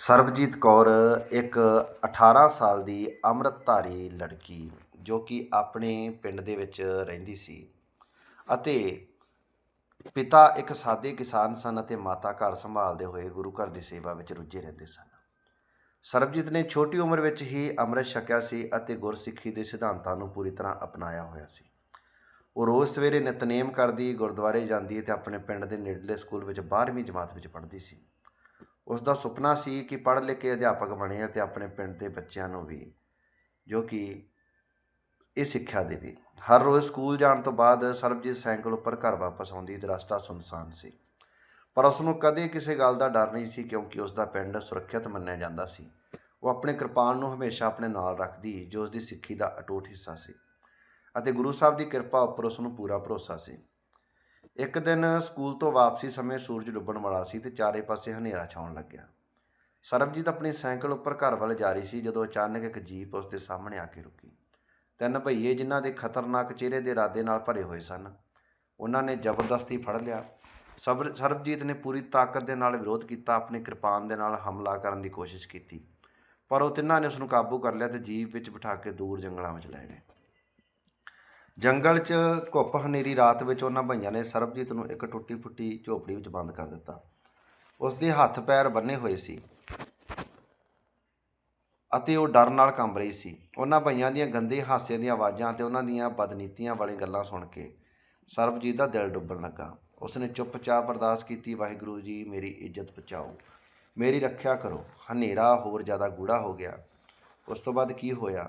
ਸਰਬਜੀਤ ਕੌਰ ਇੱਕ 18 ਸਾਲ ਦੀ ਅੰਮ੍ਰਿਤਧਾਰੀ ਲੜਕੀ ਜੋ ਕਿ ਆਪਣੇ ਪਿੰਡ ਦੇ ਵਿੱਚ ਰਹਿੰਦੀ ਸੀ ਅਤੇ ਪਿਤਾ ਇੱਕ ਸਾਦੇ ਕਿਸਾਨ ਸਨ ਅਤੇ ਮਾਤਾ ਘਰ ਸੰਭਾਲਦੇ ਹੋਏ ਗੁਰੂ ਘਰ ਦੀ ਸੇਵਾ ਵਿੱਚ ਰੁੱਝੇ ਰਹਿੰਦੇ ਸਨ। ਸਰਬਜੀਤ ਨੇ ਛੋਟੀ ਉਮਰ ਵਿੱਚ ਹੀ ਅੰਮ੍ਰਿਤ ਛਕਿਆ ਸੀ ਅਤੇ ਗੁਰਸਿੱਖੀ ਦੇ ਸਿਧਾਂਤਾਂ ਨੂੰ ਪੂਰੀ ਤਰ੍ਹਾਂ ਅਪਣਾਇਆ ਹੋਇਆ ਸੀ। ਉਹ ਰੋਜ਼ ਸਵੇਰੇ ਨਿਤਨੇਮ ਕਰਦੀ, ਗੁਰਦੁਆਰੇ ਜਾਂਦੀ ਤੇ ਆਪਣੇ ਪਿੰਡ ਦੇ ਨੇੜਲੇ ਸਕੂਲ ਵਿੱਚ 12ਵੀਂ ਜਮਾਤ ਵਿੱਚ ਪੜ੍ਹਦੀ ਸੀ। ਉਸ ਦਾ ਸੁਪਨਾ ਸੀ ਕਿ ਪੜ੍ਹ ਲਿਖ ਕੇ ਅਧਿਆਪਕ ਬਣੇ ਅਤੇ ਆਪਣੇ ਪਿੰਡ ਦੇ ਬੱਚਿਆਂ ਨੂੰ ਵੀ, ਜੋ ਕਿ ਇਹ ਸਿੱਖਿਆ ਦੇਵੇ ਹਰ ਰੋਜ਼ ਸਕੂਲ ਜਾਣ ਤੋਂ ਬਾਅਦ ਸਰਬਜੀਤ ਸਾਈਕਲ ਉੱਪਰ ਘਰ ਵਾਪਸ ਆਉਂਦੀ ਤੇ ਰਸਤਾ ਸੁੰਨਸਾਨ ਸੀ। ਪਰ ਉਸ ਨੂੰ ਕਦੇ ਕਿਸੇ ਗੱਲ ਦਾ ਡਰ ਨਹੀਂ ਸੀ ਕਿਉਂਕਿ ਉਸ ਦਾ ਪਿੰਡ ਸੁਰੱਖਿਅਤ ਮੰਨਿਆ ਜਾਂਦਾ ਸੀ। ਉਹ ਆਪਣੇ ਕਿਰਪਾਨ ਨੂੰ ਹਮੇਸ਼ਾ ਆਪਣੇ ਨਾਲ ਰੱਖਦੀ, ਜੋ ਉਸ ਦੀ ਸਿੱਖੀ ਦਾ ਅਟੁੱਟ ਹਿੱਸਾ ਸੀ। ਅਤੇ ਗੁਰੂ ਸਾਹਿਬ ਦੀ ਕਿਰਪਾ ਉੱਪਰ ਉਸ ਨੂੰ ਪੂਰਾ ਭਰੋਸਾ ਸੀ। ਇੱਕ ਦਿਨ ਸਕੂਲ ਤੋਂ ਵਾਪਸੀ ਸਮੇਂ ਸੂਰਜ ਡੁੱਬਣ ਵਾਲਾ ਸੀ ਤੇ ਚਾਰੇ ਪਾਸੇ ਹਨੇਰਾ ਛਾਉਣ ਲੱਗਿਆ। ਸਰਬਜੀਤ ਆਪਣੀ ਸਾਈਕਲ ਉੱਪਰ ਘਰ ਵੱਲ ਜਾ ਰਹੀ ਸੀ ਜਦੋਂ ਅਚਾਨਕ ਇੱਕ ਜੀਪ ਉਸ ਦੇ ਸਾਹਮਣੇ ਆ ਕੇ ਰੁਕੀ। ਤਿੰਨ ਭਈਏ ਜਿਨ੍ਹਾਂ ਦੇ ਖਤਰਨਾਕ ਚਿਹਰੇ ਦੇ ਇਰਾਦੇ ਨਾਲ ਭਰੇ ਹੋਏ ਸਨ, ਉਹਨਾਂ ਨੇ ਜ਼ਬਰਦਸਤੀ ਫੜ ਲਿਆ। ਸਬਰ, ਸਰਬਜੀਤ ਨੇ ਪੂਰੀ ਤਾਕਤ ਦੇ ਨਾਲ ਵਿਰੋਧ ਕੀਤਾ, ਆਪਣੀ ਕਿਰਪਾਨ ਦੇ ਨਾਲ ਹਮਲਾ ਕਰਨ ਦੀ ਕੋਸ਼ਿਸ਼ ਕੀਤੀ। ਪਰ ਉਹ ਤਿੰਨਾਂ ਨੇ ਉਸ ਨੂੰ ਕਾਬੂ ਕਰ ਲਿਆ ਤੇ ਜੀਪ ਵਿੱਚ ਬਿਠਾ ਕੇ ਦੂਰ ਜੰਗਲਾਂ ਵਿੱਚ ਲੈ ਗਏ। ਜੰਗਲ 'ਚ ਘੁੱਪ ਹਨੇਰੀ ਰਾਤ ਵਿੱਚ ਉਹਨਾਂ ਭਈਆਂ ਨੇ ਸਰਬਜੀਤ ਨੂੰ ਇੱਕ ਟੁੱਟੀ ਫੁੱਟੀ ਝੋਪੜੀ ਵਿੱਚ ਬੰਦ ਕਰ ਦਿੱਤਾ। ਉਸ ਦੇ ਹੱਥ ਪੈਰ ਬੰਨੇ ਹੋਏ ਸੀ ਅਤੇ ਉਹ ਡਰ ਨਾਲ ਕੰਬ ਰਹੀ ਸੀ। ਉਹਨਾਂ ਭਈਆਂ ਦੀਆਂ ਗੰਦੇ ਹਾਸੇ ਦੀਆਂ ਆਵਾਜ਼ਾਂ ਤੇ ਉਹਨਾਂ ਦੀਆਂ ਬਦਨੀਤੀਆਂ ਵਾਲੀਆਂ ਗੱਲਾਂ ਸੁਣ ਕੇ ਸਰਬਜੀਤ ਦਾ ਦਿਲ ਡੁੱਬਣ ਲੱਗਾ। ਉਸਨੇ ਚੁੱਪਚਾਪ ਅਰਦਾਸ ਕੀਤੀ, ਵਾਹਿਗੁਰੂ ਜੀ, ਮੇਰੀ ਇੱਜ਼ਤ ਬਚਾਓ, ਮੇਰੀ ਰੱਖਿਆ ਕਰੋ। ਹਨੇਰਾ ਹੋਰ ਜ਼ਿਆਦਾ ਗੂੜਾ ਹੋ ਗਿਆ। ਉਸ ਤੋਂ ਬਾਅਦ ਕੀ ਹੋਇਆ?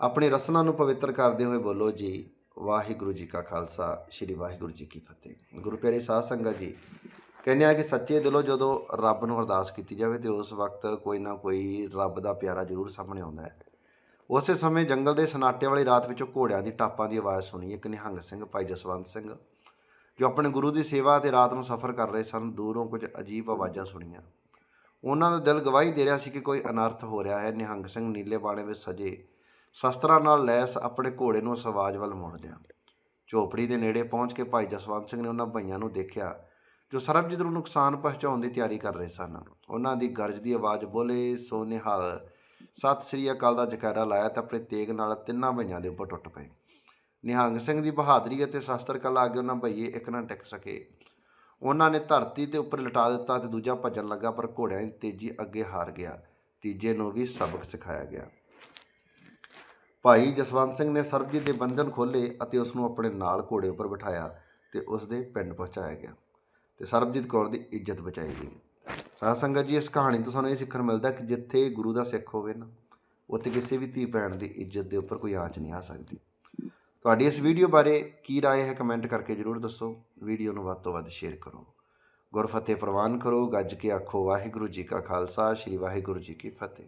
ਆਪਣੀ ਰਸਨਾ ਨੂੰ ਪਵਿੱਤਰ ਕਰਦੇ ਹੋਏ ਬੋਲੋ ਜੀ, ਵਾਹਿਗੁਰੂ ਜੀ ਕਾ ਖਾਲਸਾ, ਸ੍ਰੀ ਵਾਹਿਗੁਰੂ ਜੀ ਕੀ ਫਤਿਹ। ਗੁਰੂ ਪਿਆਰੇ ਸਾਧ ਸੰਗਤ ਜੀ, ਕਹਿੰਦੇ ਆ ਕਿ ਸੱਚੇ ਦਿਲੋਂ ਜਦੋਂ ਰੱਬ ਨੂੰ ਅਰਦਾਸ ਕੀਤੀ ਜਾਵੇ ਤੇ ਉਸ ਵਕਤ ਕੋਈ ਨਾ ਕੋਈ ਰੱਬ ਦਾ ਪਿਆਰਾ ਜ਼ਰੂਰ ਸਾਹਮਣੇ ਆਉਂਦਾ ਹੈ। ਉਸੇ ਸਮੇਂ ਜੰਗਲ ਦੇ ਸਨਾਟੇ ਵਾਲੀ ਰਾਤ ਵਿੱਚੋਂ ਘੋੜਿਆਂ ਦੀ ਟਾਪਾਂ ਦੀ ਆਵਾਜ਼ ਸੁਣੀ ਇੱਕ ਨਿਹੰਗ ਸਿੰਘ, ਭਾਈ ਜਸਵੰਤ ਸਿੰਘ, ਜੋ ਆਪਣੇ ਗੁਰੂ ਦੀ ਸੇਵਾ ਤੇ ਰਾਤ ਨੂੰ ਸਫ਼ਰ ਕਰ ਰਹੇ ਸਨ, ਦੂਰੋਂ ਕੁਝ ਅਜੀਬ ਆਵਾਜ਼ਾਂ ਸੁਣੀਆਂ। ਉਹਨਾਂ ਦਾ ਦਿਲ ਗਵਾਹੀ ਦੇ ਰਿਹਾ ਸੀ ਕਿ ਕੋਈ ਅਨਰਥ ਹੋ ਰਿਹਾ ਹੈ। ਨਿਹੰਗ ਸਿੰਘ ਨੀਲੇ ਬਾਣੇ ਵਿੱਚ ਸਜੇ ਸ਼ਸਤਰਾਂ ਨਾਲ ਲੈਸ ਆਪਣੇ ਘੋੜੇ ਨੂੰ ਸਵਾਜ਼ ਆਵਾਜ਼ ਵੱਲ ਮੋੜਦਿਆਂ ਝੋਪੜੀ ਦੇ ਨੇੜੇ ਪਹੁੰਚ ਕੇ ਭਾਈ ਜਸਵੰਤ ਸਿੰਘ ਨੇ ਉਹਨਾਂ ਭਾਈਆਂ ਨੂੰ ਦੇਖਿਆ, ਜੋ ਸਰਬਜੀਤ ਨੂੰ ਨੁਕਸਾਨ ਪਹੁੰਚਾਉਣ ਦੀ ਤਿਆਰੀ ਕਰ ਰਹੇ ਸਨ। ਉਹਨਾਂ ਦੀ ਗਰਜ ਦੀ ਆਵਾਜ਼ ਬੋਲੇ ਸੋ ਨਿਹਾਲ ਸਤਿ ਸ੍ਰੀ ਅਕਾਲ ਦਾ ਜਕਾਰਾ ਲਾਇਆ ਤੇ ਆਪਣੇ ਤੇਗ ਨਾਲ ਤਿੰਨਾਂ ਭਈਆਂ ਦੇ ਉੱਪਰ ਟੁੱਟ ਪਏ। ਨਿਹੰਗ ਸਿੰਘ ਦੀ ਬਹਾਦਰੀ ਅਤੇ ਸ਼ਸਤਰ ਕਲਾ ਅੱਗੇ ਉਹਨਾਂ ਭਈਏ ਇੱਕ ਨਾ ਟਿਕ ਸਕੇ। ਉਹਨਾਂ ਨੇ ਧਰਤੀ ਤੇ ਉੱਪਰ ਲਟਾ ਦਿੱਤਾ ਤੇ ਦੂਜਾ ਭੱਜਣ ਲੱਗਾ ਪਰ ਘੋੜਿਆਂ ਦੀ ਤੇਜ਼ੀ ਅੱਗੇ ਹਾਰ ਗਿਆ। ਤੀਜੇ ਨੂੰ ਵੀ ਸਬਕ ਸਿਖਾਇਆ ਗਿਆ। ਭਾਈ ਜਸਵੰਤ ਸਿੰਘ ਨੇ ਸਰਬਜੀਤ ਦੇ ਬੰਧਨ ਖੋਲੇ ਅਤੇ ਉਸ ਨੂੰ ਆਪਣੇ ਨਾਲ ਘੋੜੇ ਉੱਪਰ ਬਿਠਾਇਆ ਤੇ ਉਸ ਦੇ ਪਿੰਡ ਪਹੁੰਚਾਇਆ ਗਿਆ ਤੇ ਸਰਬਜੀਤ ਕੌਰ ਦੀ ਇੱਜ਼ਤ ਬਚਾਈ ਗਈ ਸਾਧ ਸੰਗਤ ਜੀ ਇਸ ਕਹਾਣੀ ਤੋਂ ਸਾਨੂੰ ਇਹ ਸਿੱਖਣ ਮਿਲਦਾ ਕਿ ਜਿੱਥੇ ਗੁਰੂ ਦਾ ਸਿੱਖ ਹੋਵੇ ਨਾ ਉੱਥੇ ਕਿਸੇ ਵੀ ਧੀ ਭੈਣ ਦੀ ਇੱਜ਼ਤ ਦੇ ਉੱਪਰ ਕੋਈ ਆਂਚ ਨਹੀਂ ਆ ਸਕਦੀ ਤੁਹਾਡੀ ਇਸ ਵੀਡੀਓ ਬਾਰੇ ਕੀ رائے ਹੈ ਕਮੈਂਟ ਕਰਕੇ ਜਰੂਰ ਦੱਸੋ ਵੀਡੀਓ ਨੂੰ ਵੱਧ ਤੋਂ ਵੱਧ ਸ਼ੇਅਰ ਕਰੋ ਗੁਰਫਤਿਹ ਪ੍ਰਵਾਨ ਕਰੋ ਗੱਜ ਕੇ ਆਖੋ ਵਾਹਿਗੁਰੂ ਜੀ ਕਾ ਖਾਲਸਾ ਸ੍ਰੀ ਵਾਹਿਗੁਰੂ ਜੀ ਕੀ ਫਤਿਹ